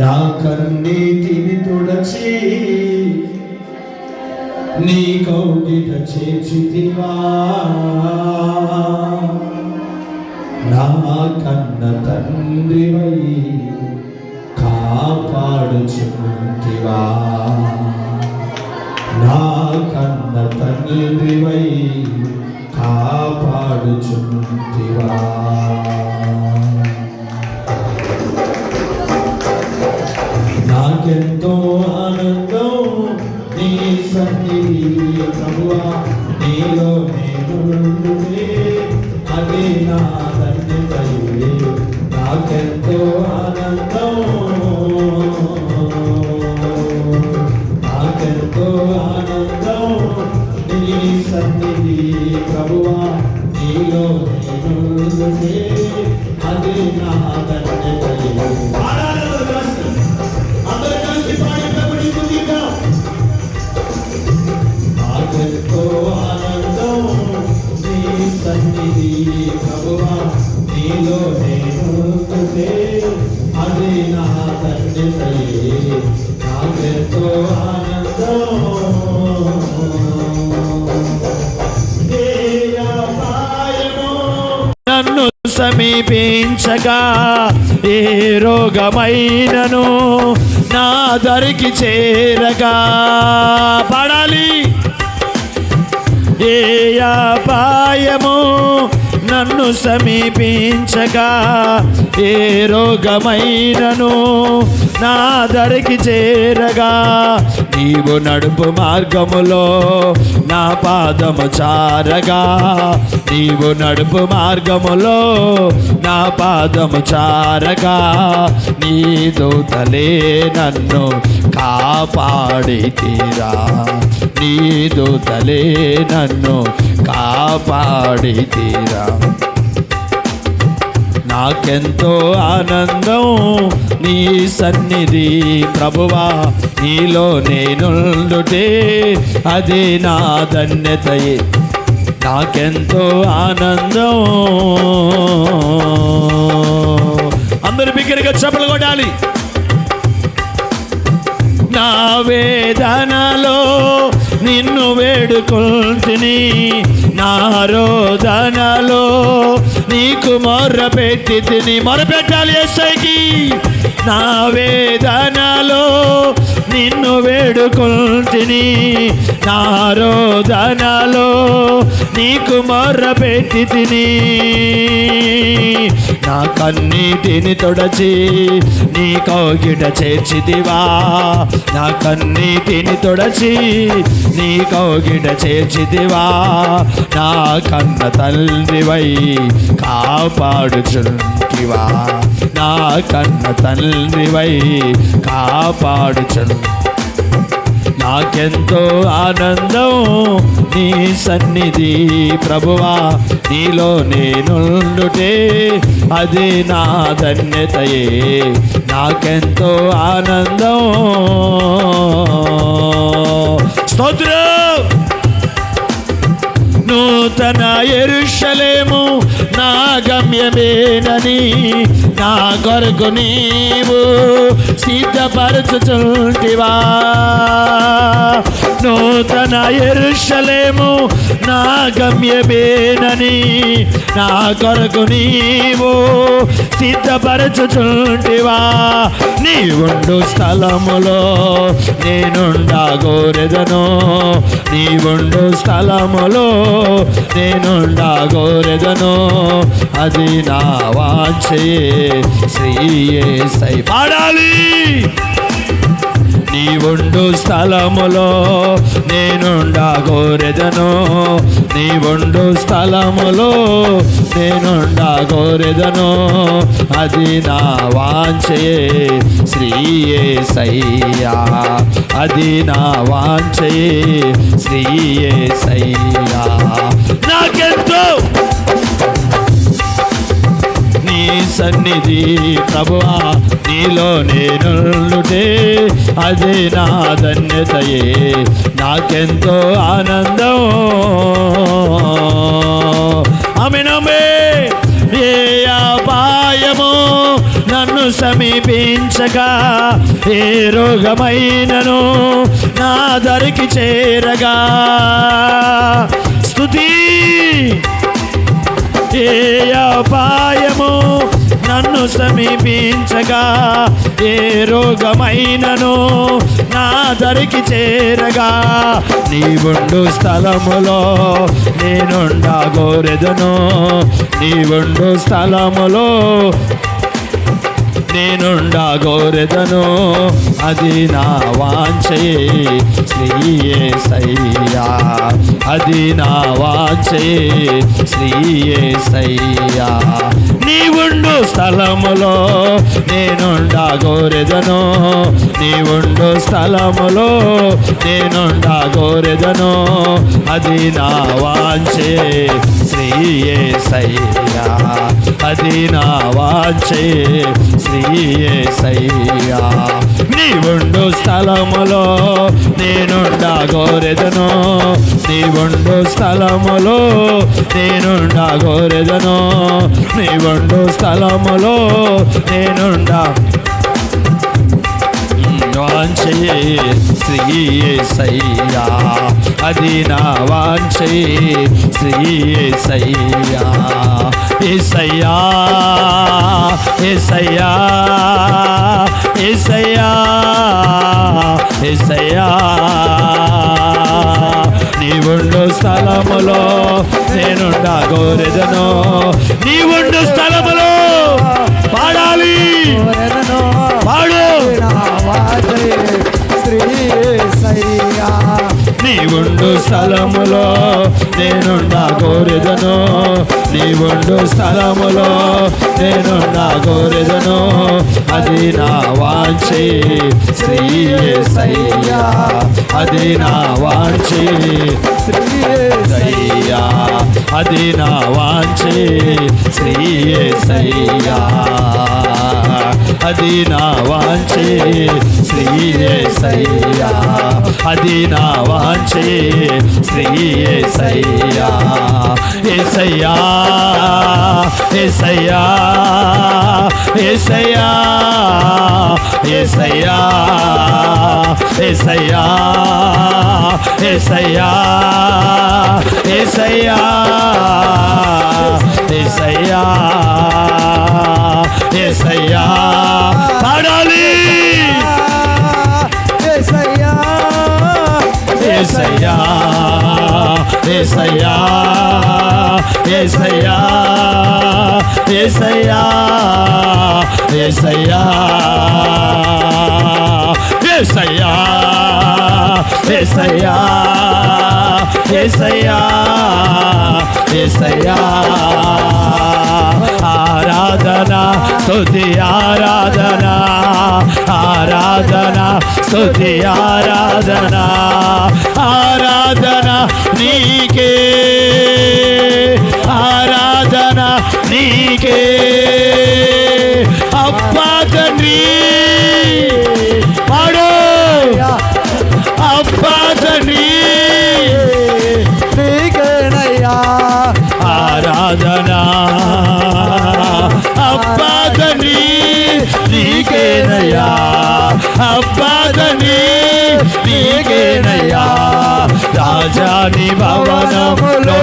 నా కన్నీటిని తుడచి నీ కౌగిట చేర్చితివా నా కన్న తండ్రివై కాపాడుచుంటివా. నా కన్న తండ్రివై కాపాడుచుంటివా. నాకెంతో నాకెంతో నన్ను సమీపించగా ఏ రోగమైనను నా దరికి చేరగా పడాలి. ఏ అపాయము నన్ను సమీపించగా ఏ రోగమైనను నా దరికి చేరగా నీవు నడుపు మార్గములో నా పాదము చారగా నీవు నడుపు మార్గములో నా పాదము చారగా నీ దూతలే నన్ను కాపాడి తీరా. నీ దూతలే నన్ను కాపాడి తీరా. నాకెంతో ఆనందం. నీ సన్నిధి ప్రభువా నీలో నేనుండుటే అది నా ధన్యతయే. నాకెంతో ఆనందం. అందరు బిగ్గరగా చెప్పలు కొట్టాలి. నా వేదనలో నిన్ను వేడుకొల్తిని నా రోదనలో నీకు మొర్ర పెట్టి తిని మొరపెట్టాలి ఎస్ఐకి నా వేదన నిన్ను వేడుకొల్తిని నా రోదనలో నీకు మొర్ర పెట్టి తిని. నా కన్నీటిని తొడచి నీ కౌగిట చేర్చిదివా నా కన్నీటిని తొడచి నీ కౌగిట చేర్చిదివా నా కన్న తల్లివై కాపాడుచుంటివా. నా కన్న తల్లివై కాపాడుచుంటి నాకెంతో ఆనందం నీ సన్నిధి ప్రభువా నీలో నేనుండుటే అది నా ధన్యతయే. నాకెంతో ఆనందం. స్తోత్రం! నూతన ఎరుషలేము నా గమ్యమేనని నా కొరకు నీవు సిద్ధపరచుచుంటివా? నూతన ఎరుషలేము నా గమ్యమేనని నా కొరకు నీవు సిద్ధపరచుచుంటివా? నీవుండు స్థలములో నేనుండా గోరెదను నీవుండు స్థలములో నేనుండా గోరెదను అది నా వాంఛే. శ్రీయే సై పాడాలి. నీ ఉండు స్థలములో నేనుండా గోరెదను. నీ ఉండు స్థలములో నేనుండా గోరెదను. అది నా వాంఛే. శ్రీయే సయ్యా అది నా వాంఛే. శ్రీయే సయ్యా సన్నిధి ప్రభువా నీలో నేనుండుటే అదే నా ధన్యతయే. నాకెంతో ఆనందం. అమినమే ఏ అపాయము నన్ను సమీపించగా ఏ రోగమైనను నా దరికి చేరగా. స్తుతి. ఏ అపాయము నన్ను సమీపించగా ఏ రోగమైనను నా దరికి చేరగా. నీవుండు స్థలములో నేనుండా గోరెదను. నీవుండు స్థలములో నేనుండా గోరెదను అది నా వాంఛే శ్రీయే సయ్యా. అది నా వాంఛే శ్రీయే సయ్యా. నీవుండు స్థలములో నేనుండాగోరెదను. నీవుండు స్థలములో నేనుండాగోరెదను. అది నా వాంచే శ్రీయే సయ్యా అది నా వాంచే శ్రీయే సయ్యా నీవుండు స్థలములో నేనుండాగోరెదను. నీవుండు స్థలములో నేనుండాగోరెదను. గోరెదను నీవుండు స్థలములో నేనుండా వాంఛే శ్రీయే సయ్యా అది నా వాంఛే శ్రీయే సయ్యా ఏసయ్యా ఏసయ్యా ఏసయ్యా ఏసయ్యా నీవుండు స్థలములో నేనుండా గోరెదను. నీవుండు స్థలములో పాడాలి. పాడు. నీవుండు స్థలములో నేనుండా గోరెదను నీవుండు స్థలములో నేనుండా గోరెదను అది నా వాంచి శ్రీ సయ్యా అది నా వాంఛే సయ్యా అది నా వాంఛే శ్రీ సయ్యా అది నా వాంచే శ్రీ సయ్యా. అది నా వాంచే శ్రీ సయ్యా ఏసయ్యా ఏసయ్యా ఏసయ్యా ఏసయ్యా ఏసయ్యా ఏసయ్యా ఏసయ్యా ఏసయ్యా ఏసయ్యా. పాడాలి. ఏసయ్యా ఏసయ్యా ఏసయ్యా ఏసయ్యా ఏసయ్యా ఏసయ్యా. ఏసయ్యా. ऐसया ऐसया ऐसया आराधना सुधि आराधना आराधना तुझे आराधना आराधना नीके आराधना नीके अब्बा तन्री అబ్బాదని నీకేనయ్యా అబ్బాదని నీకేనయ్యా రాజాని భవనములో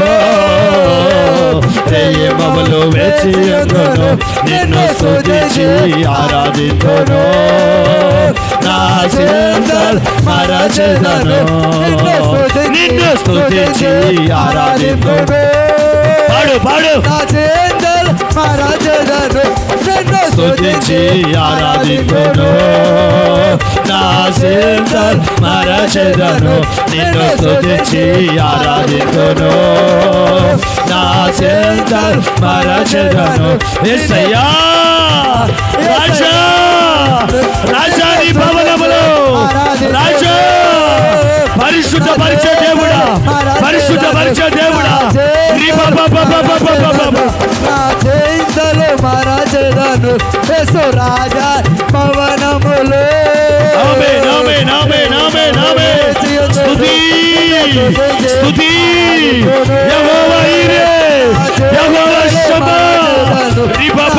దయ్యమములు వెచ్చియను నిన్ను సుజేసి ఆరాధితును నా చింతల్ నిన్ను సుజేసి ఆరాధింతును పాడు పాడు. నా స్తుతించి ఆరాధింతును నా సిందల్ మరచెదను నిన్ను స్తుతించి ఆరాధింతును నా సిందల్ మరచెదను ఎస్సయ్యా రాజా రాజాని భవనములో. రాజా పరిశుద్ధ పరిచయ దేవుడా. పరిశుద్ధ పరిచయ దేవుడా నీ బాబా బాబా రాజా పవనములు ఆమేన్ ఆమేన్ ఆమేన్ ఆమేన్ ఆమేన్. స్తుతి స్తుతి.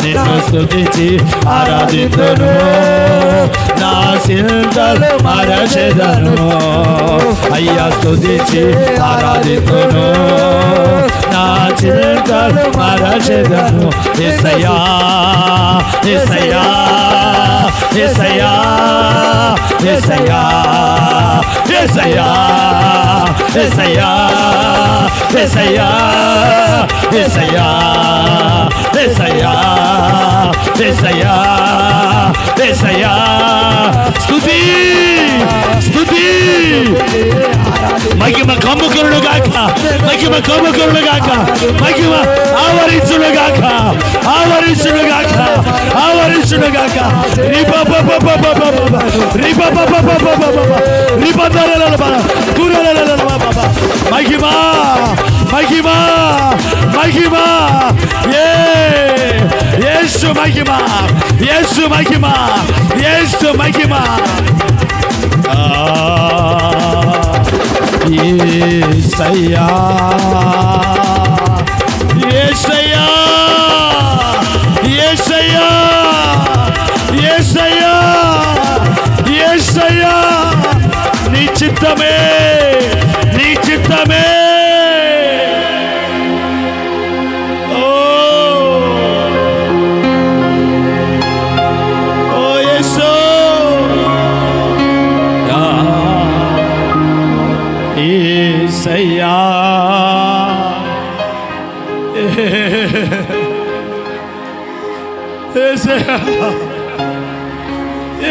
నిన్ను స్తుతించి ఆరాధింతును నా చింతలు మరచెదను. అయ్యా స్తుతించి ఆరాధింతును నా చింతలు మరచెదను. ఎసయా ఎసయా ఎసయా ఎసయా ఎసయా ఎసయా ఎసయా ఎసయా ఎసయా ఏసయ్యా ఏసయ్యా స్థుతి స్థుతి మహిమ కమ్ముకురుడు గాక మహిమ కమ్ముకురుడు గాక మహిమ ఆవరించుడు గాక ఆవరించుడు గాక ఆవరించుడు గాక రిప రిప రిప రిప మహిమ మహిమ மகிமா இயேசு மகிமா இயேசு மகிமா ஏசையா ஏசையா ஏசையா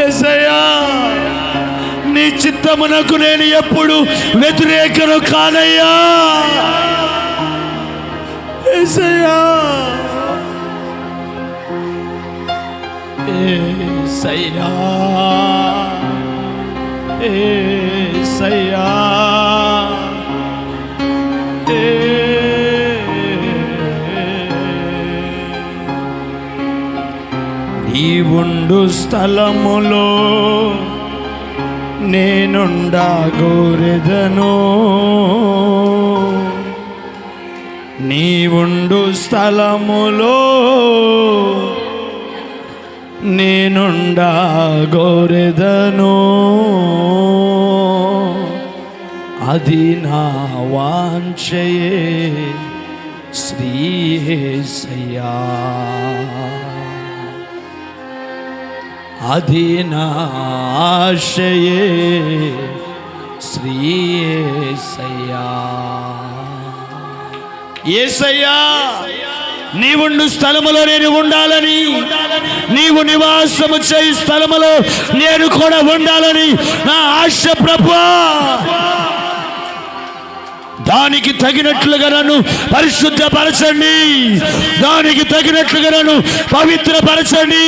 ఏసయ్యా నీ చిత్తమునకు నేను ఎప్పుడు వ్యతిరేకను కానయ్యా. ఏసయ్యా. ఏసయ్యా. ఏసయ్యా. ఈ ఉండు స్థలములో నేనుండా గోరెదను. నీ ఉండు స్థలములో నేనుండా గోరెదను. అది నా వాంఛయే శ్రీయేసయ్యా అది శ్రీయేసయ్యా. ఏసయ్యా నీవుండు స్థలములో నేను ఉండాలని. నీవు నివాసము చేయి స్థలములో నేను కూడా ఉండాలని. నా ఆశ ప్రభా దానికి తగినట్లుగా నన్ను పరిశుద్ధపరచండి దానికి తగినట్లుగా నన్ను పవిత్రపరచండి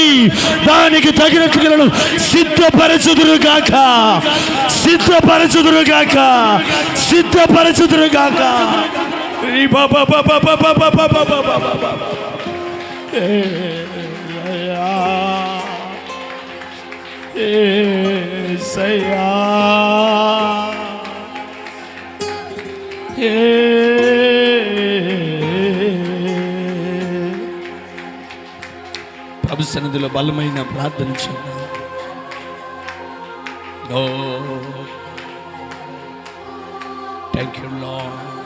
దానికి తగినట్లుగా నన్ను సిద్ధపరచుదురు గాక సిద్ధపరచుదురు గాక సిద్ధపరచుదురు ప్రభు సన్నిధిలో బలమైన ప్రార్థన చేద్దాం థ్యాంక్ యూ లాడ్